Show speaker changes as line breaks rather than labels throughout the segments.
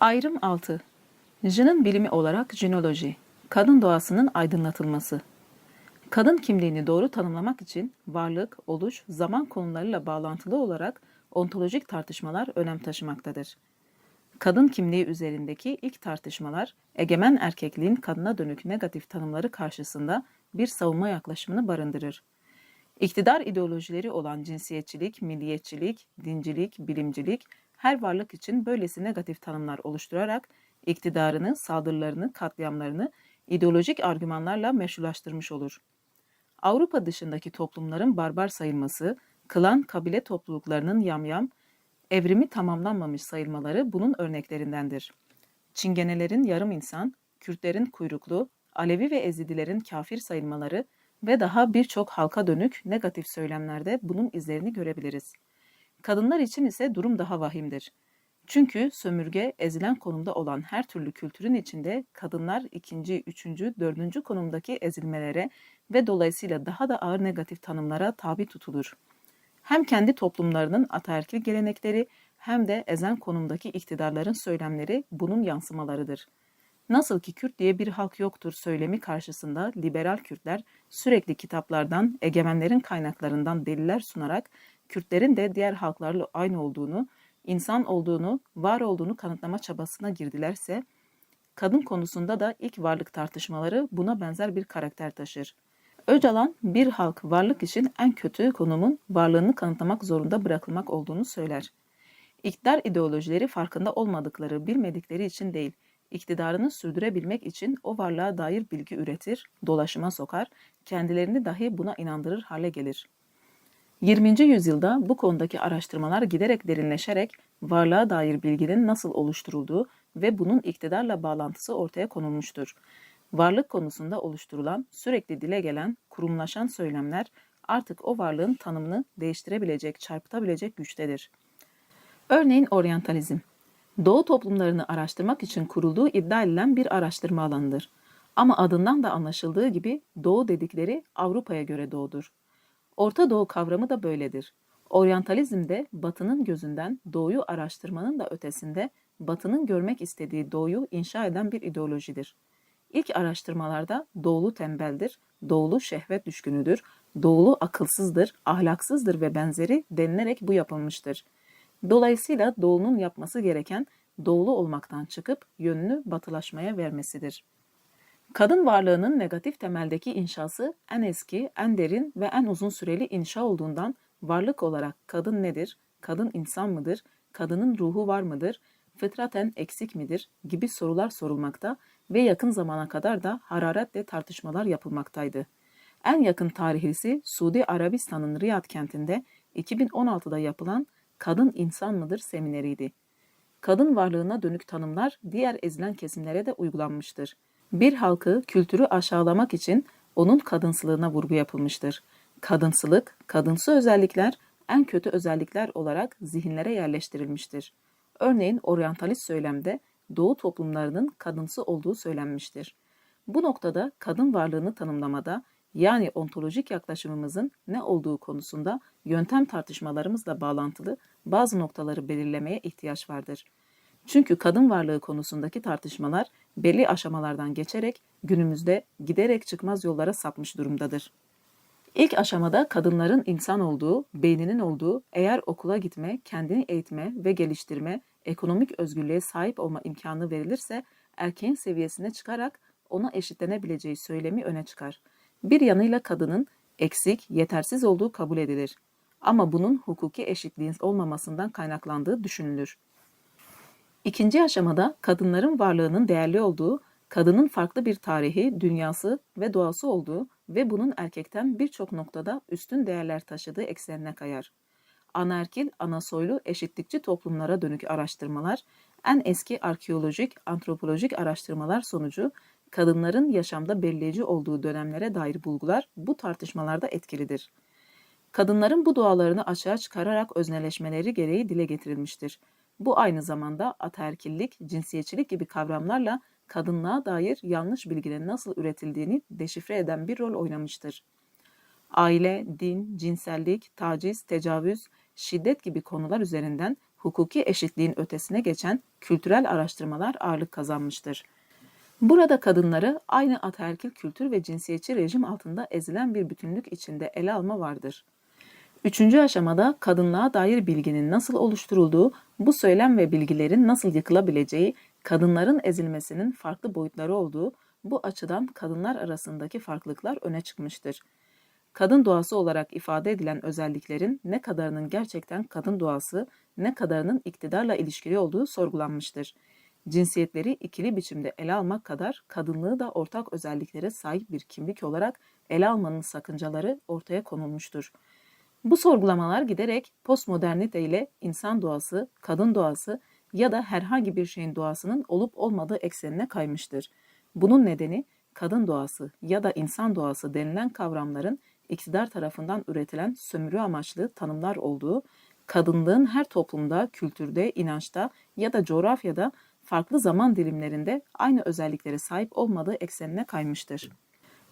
Ayrım 6. Jin'in bilimi olarak jinoloji, kadın doğasının aydınlatılması. Kadın kimliğini doğru tanımlamak için varlık, oluş, zaman konularıyla bağlantılı olarak ontolojik tartışmalar önem taşımaktadır. Kadın kimliği üzerindeki ilk tartışmalar, egemen erkekliğin kadına dönük negatif tanımları karşısında bir savunma yaklaşımını barındırır. İktidar ideolojileri olan cinsiyetçilik, milliyetçilik, dincilik, bilimcilik her varlık için böylesi negatif tanımlar oluşturarak iktidarını, saldırılarını, katliamlarını ideolojik argümanlarla meşrulaştırmış olur. Avrupa dışındaki toplumların barbar sayılması, klan kabile topluluklarının yamyam, evrimi tamamlanmamış sayılmaları bunun örneklerindendir. Çingenelerin yarım insan, Kürtlerin kuyruklu, Alevi ve Ezidilerin kafir sayılmaları ve daha birçok halka dönük negatif söylemlerde bunun izlerini görebiliriz. Kadınlar için ise durum daha vahimdir. Çünkü sömürge ezilen konumda olan her türlü kültürün içinde kadınlar ikinci, üçüncü, dördüncü konumdaki ezilmelere ve dolayısıyla daha da ağır negatif tanımlara tabi tutulur. Hem kendi toplumlarının ataerkil gelenekleri hem de ezen konumdaki iktidarların söylemleri bunun yansımalarıdır. Nasıl ki Kürt diye bir halk yoktur söylemi karşısında liberal Kürtler sürekli kitaplardan, egemenlerin kaynaklarından deliller sunarak Kürtlerin de diğer halklarla aynı olduğunu, insan olduğunu, var olduğunu kanıtlama çabasına girdilerse, kadın konusunda da ilk varlık tartışmaları buna benzer bir karakter taşır. Öcalan bir halk varlık için en kötü konumun varlığını kanıtlamak zorunda bırakılmak olduğunu söyler. İktidar ideolojileri farkında olmadıkları, bilmedikleri için değil, iktidarını sürdürebilmek için o varlığa dair bilgi üretir, dolaşıma sokar, kendilerini dahi buna inandırır hale gelir. 20. yüzyılda bu konudaki araştırmalar giderek derinleşerek varlığa dair bilginin nasıl oluşturulduğu ve bunun iktidarla bağlantısı ortaya konulmuştur. Varlık konusunda oluşturulan, sürekli dile gelen, kurumlaşan söylemler artık o varlığın tanımını değiştirebilecek, çarpıtabilecek güçtedir. Örneğin oryantalizm. Doğu toplumlarını araştırmak için kurulduğu iddia edilen bir araştırma alanıdır. Ama adından da anlaşıldığı gibi Doğu dedikleri Avrupa'ya göre Doğudur. Orta Doğu kavramı da böyledir. Oryantalizmde Batı'nın gözünden Doğu'yu araştırmanın da ötesinde Batı'nın görmek istediği Doğu'yu inşa eden bir ideolojidir. İlk araştırmalarda Doğulu tembeldir, Doğulu şehvet düşkünüdür, Doğulu akılsızdır, ahlaksızdır ve benzeri denilerek bu yapılmıştır. Dolayısıyla Doğu'nun yapması gereken Doğulu olmaktan çıkıp yönünü batılaşmaya vermesidir. Kadın varlığının negatif temeldeki inşası en eski, en derin ve en uzun süreli inşa olduğundan varlık olarak kadın nedir, kadın insan mıdır, kadının ruhu var mıdır, fıtraten eksik midir gibi sorular sorulmakta ve yakın zamana kadar da hararetle tartışmalar yapılmaktaydı. En yakın tarihlisi Suudi Arabistan'ın Riyad kentinde 2016'da yapılan Kadın İnsan mıdır semineriydi. Kadın varlığına dönük tanımlar diğer ezilen kesimlere de uygulanmıştır. Bir halkı, kültürü aşağılamak için onun kadınsılığına vurgu yapılmıştır. Kadınsılık, kadınsı özellikler en kötü özellikler olarak zihinlere yerleştirilmiştir. Örneğin oryantalist söylemde Doğu toplumlarının kadınsı olduğu söylenmiştir. Bu noktada kadın varlığını tanımlamada yani ontolojik yaklaşımımızın ne olduğu konusunda yöntem tartışmalarımızla bağlantılı bazı noktaları belirlemeye ihtiyaç vardır. Çünkü kadın varlığı konusundaki tartışmalar belli aşamalardan geçerek günümüzde giderek çıkmaz yollara sapmış durumdadır. İlk aşamada kadınların insan olduğu, beyninin olduğu, eğer okula gitme, kendini eğitme ve geliştirme, ekonomik özgürlüğe sahip olma imkanı verilirse erkeğin seviyesine çıkarak ona eşitlenebileceği söylemi öne çıkar. Bir yanıyla kadının eksik, yetersiz olduğu kabul edilir. Ama bunun hukuki eşitliğin olmamasından kaynaklandığı düşünülür. İkinci aşamada kadınların varlığının değerli olduğu, kadının farklı bir tarihi, dünyası ve doğası olduğu ve bunun erkekten birçok noktada üstün değerler taşıdığı eksenine kayar. Anaerkil, anasoylu, eşitlikçi toplumlara dönük araştırmalar, en eski arkeolojik, antropolojik araştırmalar sonucu kadınların yaşamda belirleyici olduğu dönemlere dair bulgular bu tartışmalarda etkilidir. Kadınların bu doğalarını açığa çıkararak özneleşmeleri gereği dile getirilmiştir. Bu aynı zamanda ataerkillik, cinsiyetçilik gibi kavramlarla kadınlığa dair yanlış bilgilerin nasıl üretildiğini deşifre eden bir rol oynamıştır. Aile, din, cinsellik, taciz, tecavüz, şiddet gibi konular üzerinden hukuki eşitliğin ötesine geçen kültürel araştırmalar ağırlık kazanmıştır. Burada kadınları aynı ataerkil kültür ve cinsiyetçi rejim altında ezilen bir bütünlük içinde ele alma vardır. Üçüncü aşamada kadınlığa dair bilginin nasıl oluşturulduğu, bu söylem ve bilgilerin nasıl yıkılabileceği, kadınların ezilmesinin farklı boyutları olduğu, bu açıdan kadınlar arasındaki farklılıklar öne çıkmıştır. Kadın doğası olarak ifade edilen özelliklerin ne kadarının gerçekten kadın doğası, ne kadarının iktidarla ilişkili olduğu sorgulanmıştır. Cinsiyetleri ikili biçimde ele almak kadar kadınlığı da ortak özelliklere sahip bir kimlik olarak ele almanın sakıncaları ortaya konulmuştur. Bu sorgulamalar giderek postmodernite ile insan doğası, kadın doğası ya da herhangi bir şeyin doğasının olup olmadığı eksenine kaymıştır. Bunun nedeni kadın doğası ya da insan doğası denilen kavramların iktidar tarafından üretilen sömürü amaçlı tanımlar olduğu, kadınlığın her toplumda, kültürde, inançta ya da coğrafyada farklı zaman dilimlerinde aynı özelliklere sahip olmadığı eksenine kaymıştır.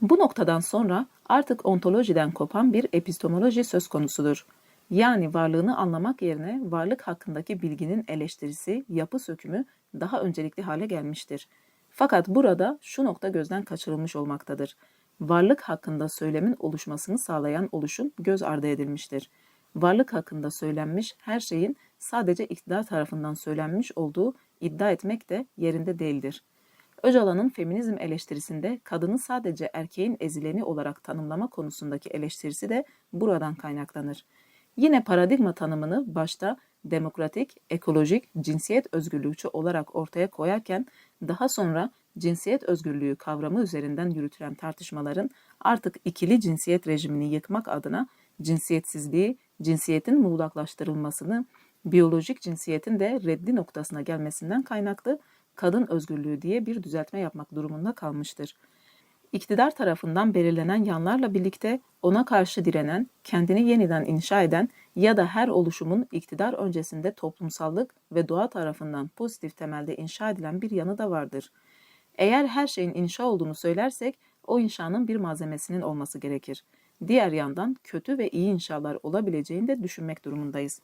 Bu noktadan sonra artık ontolojiden kopan bir epistemoloji söz konusudur. Yani varlığını anlamak yerine varlık hakkındaki bilginin eleştirisi, yapı sökümü daha öncelikli hale gelmiştir. Fakat burada şu nokta gözden kaçırılmış olmaktadır. Varlık hakkında söylemin oluşmasını sağlayan oluşum göz ardı edilmiştir. Varlık hakkında söylenmiş her şeyin sadece iktidar tarafından söylenmiş olduğu iddia etmek de yerinde değildir. Öcalan'ın feminizm eleştirisinde kadını sadece erkeğin ezileni olarak tanımlama konusundaki eleştirisi de buradan kaynaklanır. Yine paradigma tanımını başta demokratik, ekolojik, cinsiyet özgürlükçü olarak ortaya koyarken daha sonra cinsiyet özgürlüğü kavramı üzerinden yürütülen tartışmaların artık ikili cinsiyet rejimini yıkmak adına cinsiyetsizliği, cinsiyetin muğlaklaştırılmasını, biyolojik cinsiyetin de reddi noktasına gelmesinden kaynaklı kadın özgürlüğü diye bir düzeltme yapmak durumunda kalmıştır. İktidar tarafından belirlenen yanlarla birlikte ona karşı direnen, kendini yeniden inşa eden ya da her oluşumun iktidar öncesinde toplumsallık ve doğa tarafından pozitif temelde inşa edilen bir yanı da vardır. Eğer her şeyin inşa olduğunu söylersek o inşanın bir malzemesinin olması gerekir. Diğer yandan kötü ve iyi inşalar olabileceğini de düşünmek durumundayız.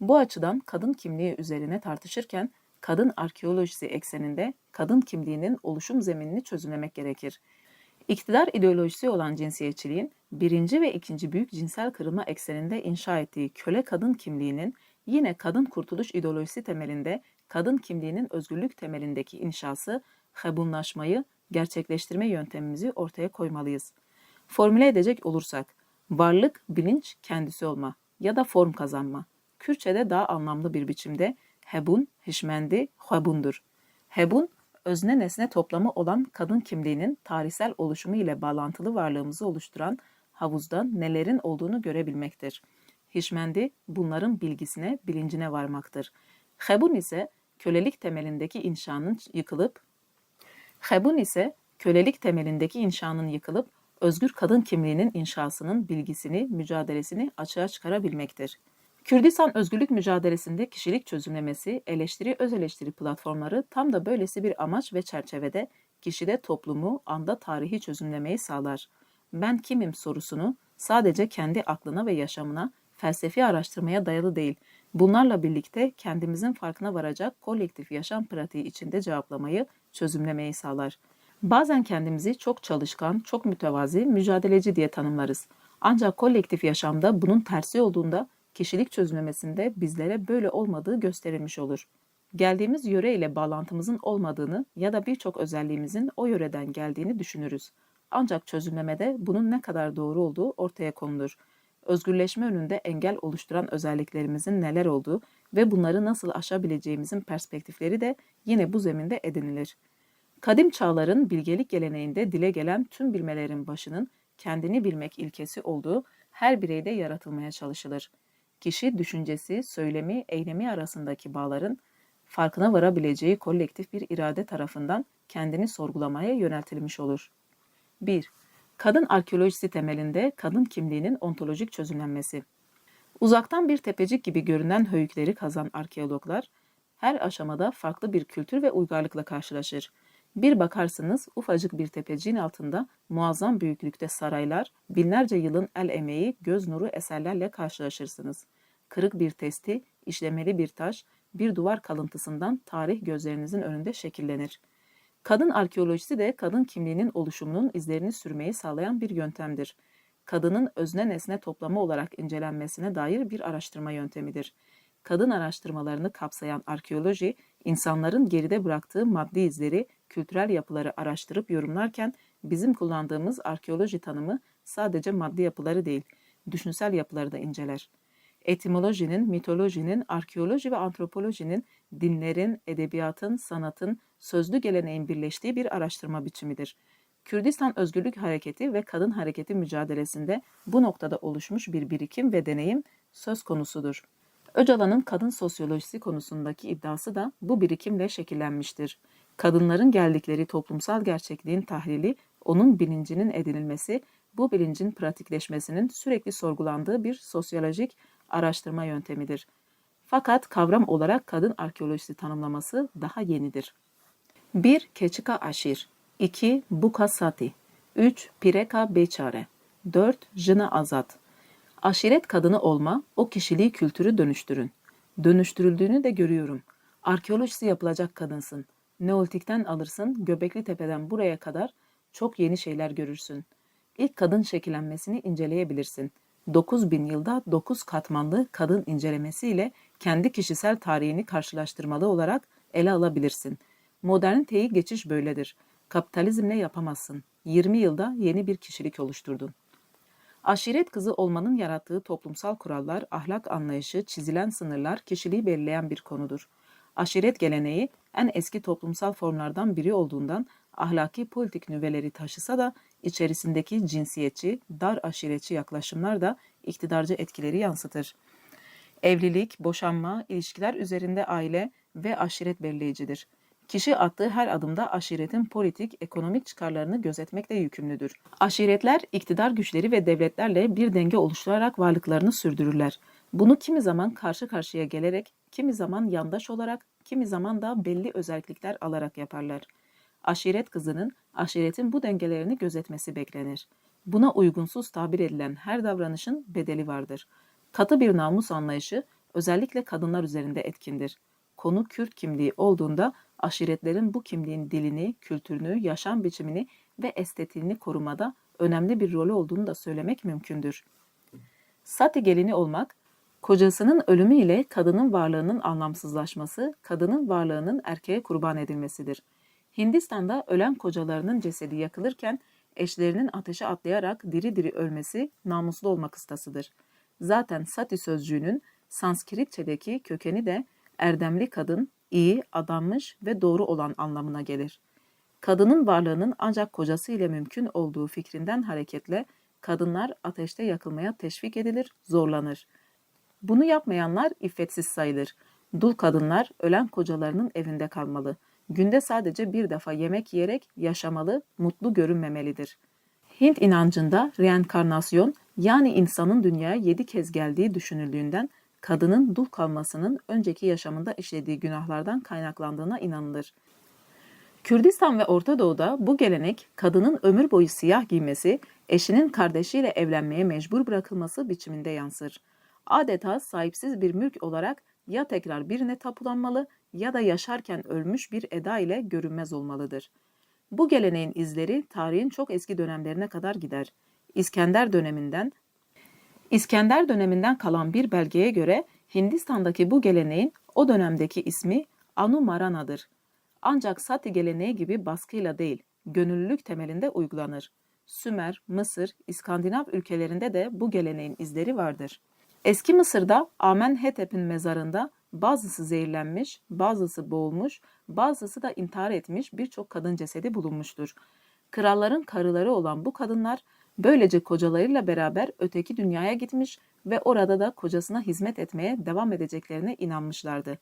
Bu açıdan kadın kimliği üzerine tartışırken kadın arkeolojisi ekseninde kadın kimliğinin oluşum zeminini çözümlemek gerekir. İktidar ideolojisi olan cinsiyetçiliğin birinci ve ikinci büyük cinsel kırılma ekseninde inşa ettiği köle kadın kimliğinin yine kadın kurtuluş ideolojisi temelinde kadın kimliğinin özgürlük temelindeki inşası, hebunlaşmayı gerçekleştirme yöntemimizi ortaya koymalıyız. Formüle edecek olursak, varlık, bilinç, kendisi olma ya da form kazanma. Kürtçe'de daha anlamlı bir biçimde hebun, hişmendi, hebundur. Hebun, özne nesne toplamı olan kadın kimliğinin tarihsel oluşumu ile bağlantılı varlığımızı oluşturan havuzda nelerin olduğunu görebilmektir. Hişmendi bunların bilgisine, bilincine varmaktır. Hebun ise kölelik temelindeki inşanın yıkılıp Hebun ise kölelik temelindeki inşanın yıkılıp özgür kadın kimliğinin inşasının bilgisini, mücadelesini açığa çıkarabilmektir. Kürdistan özgürlük mücadelesinde kişilik çözümlemesi, eleştiri, öz eleştiri platformları tam da böylesi bir amaç ve çerçevede kişide toplumu, anda tarihi çözümlemeyi sağlar. Ben kimim sorusunu sadece kendi aklına ve yaşamına, felsefi araştırmaya dayalı değil, bunlarla birlikte kendimizin farkına varacak kolektif yaşam pratiği içinde cevaplamayı, çözümlemeyi sağlar. Bazen kendimizi çok çalışkan, çok mütevazi, mücadeleci diye tanımlarız. Ancak kolektif yaşamda bunun tersi olduğunda kişilik çözümlemesinde bizlere böyle olmadığı gösterilmiş olur. Geldiğimiz yöre ile bağlantımızın olmadığını ya da birçok özelliğimizin o yöreden geldiğini düşünürüz. Ancak çözümlemede bunun ne kadar doğru olduğu ortaya konulur. Özgürleşme önünde engel oluşturan özelliklerimizin neler olduğu ve bunları nasıl aşabileceğimizin perspektifleri de yine bu zeminde edinilir. Kadim çağların bilgelik geleneğinde dile gelen tüm bilmelerin başının kendini bilmek ilkesi olduğu her bireyde yaratılmaya çalışılır kişi düşüncesi, söylemi, eylemi arasındaki bağların farkına varabileceği kolektif bir irade tarafından kendini sorgulamaya yöneltilmiş olur. 1. Kadın arkeolojisi temelinde kadın kimliğinin ontolojik çözümlenmesi. Uzaktan bir tepecik gibi görünen höyükleri kazan arkeologlar, her aşamada farklı bir kültür ve uygarlıkla karşılaşır. Bir bakarsınız ufacık bir tepeciğin altında muazzam büyüklükte saraylar, binlerce yılın el emeği, göz nuru eserlerle karşılaşırsınız. kırık bir testi, işlemeli bir taş, bir duvar kalıntısından tarih gözlerinizin önünde şekillenir. Kadın arkeolojisi de kadın kimliğinin oluşumunun izlerini sürmeyi sağlayan bir yöntemdir. Kadının özne nesne toplamı olarak incelenmesine dair bir araştırma yöntemidir. Kadın araştırmalarını kapsayan arkeoloji, insanların geride bıraktığı maddi izleri, kültürel yapıları araştırıp yorumlarken bizim kullandığımız arkeoloji tanımı sadece maddi yapıları değil, düşünsel yapıları da inceler. Etimolojinin, mitolojinin, arkeoloji ve antropolojinin, dinlerin, edebiyatın, sanatın, sözlü geleneğin birleştiği bir araştırma biçimidir. Kürdistan Özgürlük Hareketi ve Kadın Hareketi mücadelesinde bu noktada oluşmuş bir birikim ve deneyim söz konusudur. Öcalan'ın kadın sosyolojisi konusundaki iddiası da bu birikimle şekillenmiştir. Kadınların geldikleri toplumsal gerçekliğin tahlili, onun bilincinin edinilmesi, bu bilincin pratikleşmesinin sürekli sorgulandığı bir sosyolojik araştırma yöntemidir. Fakat kavram olarak kadın arkeolojisi tanımlaması daha yenidir. 1. Keçika Aşir 2. Buka Sati 3. Pireka Beçare 4. Jına Azat Aşiret kadını olma, o kişiliği kültürü dönüştürün. Dönüştürüldüğünü de görüyorum. Arkeolojisi yapılacak kadınsın. Neolitikten alırsın, Göbekli Tepe'den buraya kadar çok yeni şeyler görürsün. İlk kadın şekillenmesini inceleyebilirsin. 9000 yılda 9 katmanlı kadın incelemesiyle kendi kişisel tarihini karşılaştırmalı olarak ele alabilirsin. Moderniteyi geçiş böyledir. Kapitalizmle yapamazsın. 20 yılda yeni bir kişilik oluşturdun. Aşiret kızı olmanın yarattığı toplumsal kurallar, ahlak anlayışı, çizilen sınırlar kişiliği belirleyen bir konudur. Aşiret geleneği en eski toplumsal formlardan biri olduğundan ahlaki politik nüveleri taşısa da içerisindeki cinsiyetçi, dar aşiretçi yaklaşımlar da iktidarcı etkileri yansıtır. Evlilik, boşanma, ilişkiler üzerinde aile ve aşiret belirleyicidir. Kişi attığı her adımda aşiretin politik, ekonomik çıkarlarını gözetmekle yükümlüdür. Aşiretler, iktidar güçleri ve devletlerle bir denge oluşturarak varlıklarını sürdürürler. Bunu kimi zaman karşı karşıya gelerek, kimi zaman yandaş olarak, kimi zaman da belli özellikler alarak yaparlar. Aşiret kızının, aşiretin bu dengelerini gözetmesi beklenir. Buna uygunsuz tabir edilen her davranışın bedeli vardır. Katı bir namus anlayışı özellikle kadınlar üzerinde etkindir. Konu Kürt kimliği olduğunda aşiretlerin bu kimliğin dilini, kültürünü, yaşam biçimini ve estetiğini korumada önemli bir rolü olduğunu da söylemek mümkündür. Sati gelini olmak, kocasının ölümü ile kadının varlığının anlamsızlaşması, kadının varlığının erkeğe kurban edilmesidir. Hindistan'da ölen kocalarının cesedi yakılırken eşlerinin ateşe atlayarak diri diri ölmesi namuslu olmak ıstasıdır. Zaten sati sözcüğünün Sanskritçedeki kökeni de erdemli kadın, iyi, adanmış ve doğru olan anlamına gelir. Kadının varlığının ancak kocası ile mümkün olduğu fikrinden hareketle kadınlar ateşte yakılmaya teşvik edilir, zorlanır. Bunu yapmayanlar iffetsiz sayılır. Dul kadınlar ölen kocalarının evinde kalmalı. Günde sadece bir defa yemek yiyerek yaşamalı, mutlu görünmemelidir. Hint inancında reenkarnasyon yani insanın dünyaya yedi kez geldiği düşünüldüğünden kadının dul kalmasının önceki yaşamında işlediği günahlardan kaynaklandığına inanılır. Kürdistan ve Orta Doğu'da bu gelenek kadının ömür boyu siyah giymesi, eşinin kardeşiyle evlenmeye mecbur bırakılması biçiminde yansır. Adeta sahipsiz bir mülk olarak ya tekrar birine tapulanmalı ya da yaşarken ölmüş bir eda ile görünmez olmalıdır. Bu geleneğin izleri tarihin çok eski dönemlerine kadar gider. İskender döneminden İskender döneminden kalan bir belgeye göre Hindistan'daki bu geleneğin o dönemdeki ismi Anumarana'dır. Ancak Sati geleneği gibi baskıyla değil, gönüllülük temelinde uygulanır. Sümer, Mısır, İskandinav ülkelerinde de bu geleneğin izleri vardır. Eski Mısır'da Amenhetep'in mezarında bazısı zehirlenmiş, bazısı boğulmuş, bazısı da intihar etmiş birçok kadın cesedi bulunmuştur. Kralların karıları olan bu kadınlar böylece kocalarıyla beraber öteki dünyaya gitmiş ve orada da kocasına hizmet etmeye devam edeceklerine inanmışlardı.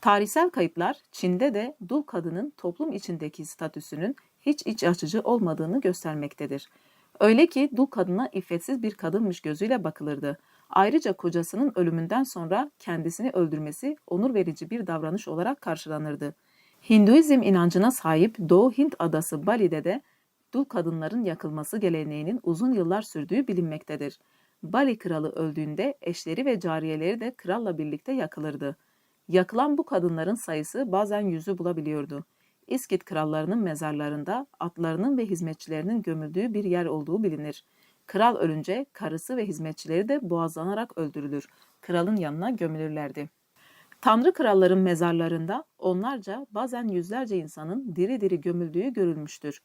Tarihsel kayıtlar Çin'de de dul kadının toplum içindeki statüsünün hiç iç açıcı olmadığını göstermektedir. Öyle ki dul kadına iffetsiz bir kadınmış gözüyle bakılırdı. Ayrıca kocasının ölümünden sonra kendisini öldürmesi onur verici bir davranış olarak karşılanırdı. Hinduizm inancına sahip Doğu Hint adası Bali'de de dul kadınların yakılması geleneğinin uzun yıllar sürdüğü bilinmektedir. Bali kralı öldüğünde eşleri ve cariyeleri de kralla birlikte yakılırdı. Yakılan bu kadınların sayısı bazen yüzü bulabiliyordu. İskit krallarının mezarlarında atlarının ve hizmetçilerinin gömüldüğü bir yer olduğu bilinir. Kral ölünce karısı ve hizmetçileri de boğazlanarak öldürülür. Kralın yanına gömülürlerdi. Tanrı kralların mezarlarında onlarca bazen yüzlerce insanın diri diri gömüldüğü görülmüştür.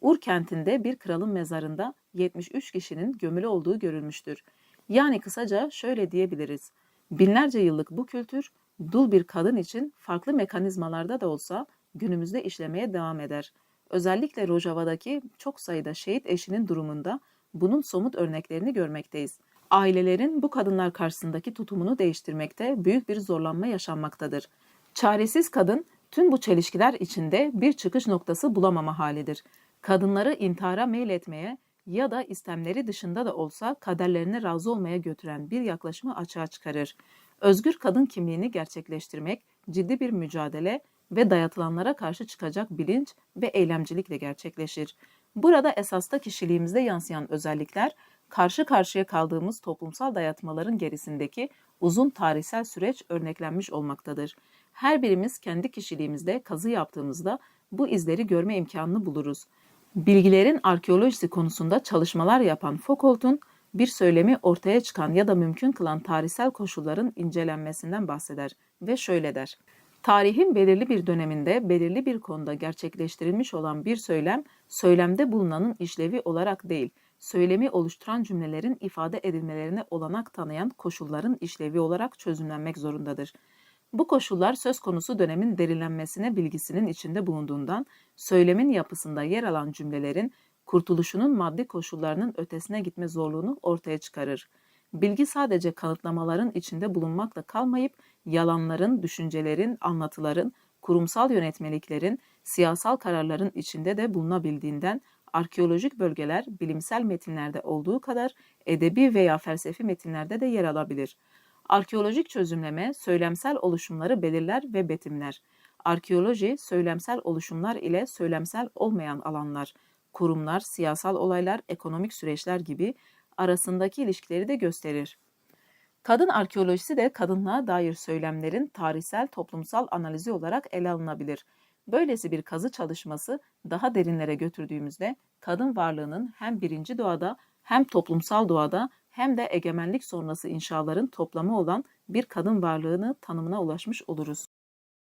Ur kentinde bir kralın mezarında 73 kişinin gömülü olduğu görülmüştür. Yani kısaca şöyle diyebiliriz. Binlerce yıllık bu kültür dul bir kadın için farklı mekanizmalarda da olsa günümüzde işlemeye devam eder. Özellikle Rojava'daki çok sayıda şehit eşinin durumunda bunun somut örneklerini görmekteyiz. Ailelerin bu kadınlar karşısındaki tutumunu değiştirmekte büyük bir zorlanma yaşanmaktadır. Çaresiz kadın tüm bu çelişkiler içinde bir çıkış noktası bulamama halidir. Kadınları intihara meyletmeye ya da istemleri dışında da olsa kaderlerine razı olmaya götüren bir yaklaşımı açığa çıkarır. Özgür kadın kimliğini gerçekleştirmek ciddi bir mücadele ve dayatılanlara karşı çıkacak bilinç ve eylemcilikle gerçekleşir. Burada esasta kişiliğimizde yansıyan özellikler karşı karşıya kaldığımız toplumsal dayatmaların gerisindeki uzun tarihsel süreç örneklenmiş olmaktadır. Her birimiz kendi kişiliğimizde kazı yaptığımızda bu izleri görme imkanını buluruz. Bilgilerin arkeolojisi konusunda çalışmalar yapan Foucault'un bir söylemi ortaya çıkan ya da mümkün kılan tarihsel koşulların incelenmesinden bahseder ve şöyle der. Tarihin belirli bir döneminde belirli bir konuda gerçekleştirilmiş olan bir söylem, söylemde bulunanın işlevi olarak değil, söylemi oluşturan cümlelerin ifade edilmelerine olanak tanıyan koşulların işlevi olarak çözümlenmek zorundadır. Bu koşullar söz konusu dönemin derinlenmesine bilgisinin içinde bulunduğundan, söylemin yapısında yer alan cümlelerin kurtuluşunun maddi koşullarının ötesine gitme zorluğunu ortaya çıkarır. Bilgi sadece kanıtlamaların içinde bulunmakla kalmayıp yalanların, düşüncelerin, anlatıların, kurumsal yönetmeliklerin, siyasal kararların içinde de bulunabildiğinden arkeolojik bölgeler bilimsel metinlerde olduğu kadar edebi veya felsefi metinlerde de yer alabilir. Arkeolojik çözümleme söylemsel oluşumları belirler ve betimler. Arkeoloji söylemsel oluşumlar ile söylemsel olmayan alanlar, kurumlar, siyasal olaylar, ekonomik süreçler gibi arasındaki ilişkileri de gösterir. Kadın arkeolojisi de kadınlığa dair söylemlerin tarihsel toplumsal analizi olarak ele alınabilir. Böylesi bir kazı çalışması daha derinlere götürdüğümüzde kadın varlığının hem birinci doğada hem toplumsal doğada hem de egemenlik sonrası inşaların toplamı olan bir kadın varlığını tanımına ulaşmış oluruz.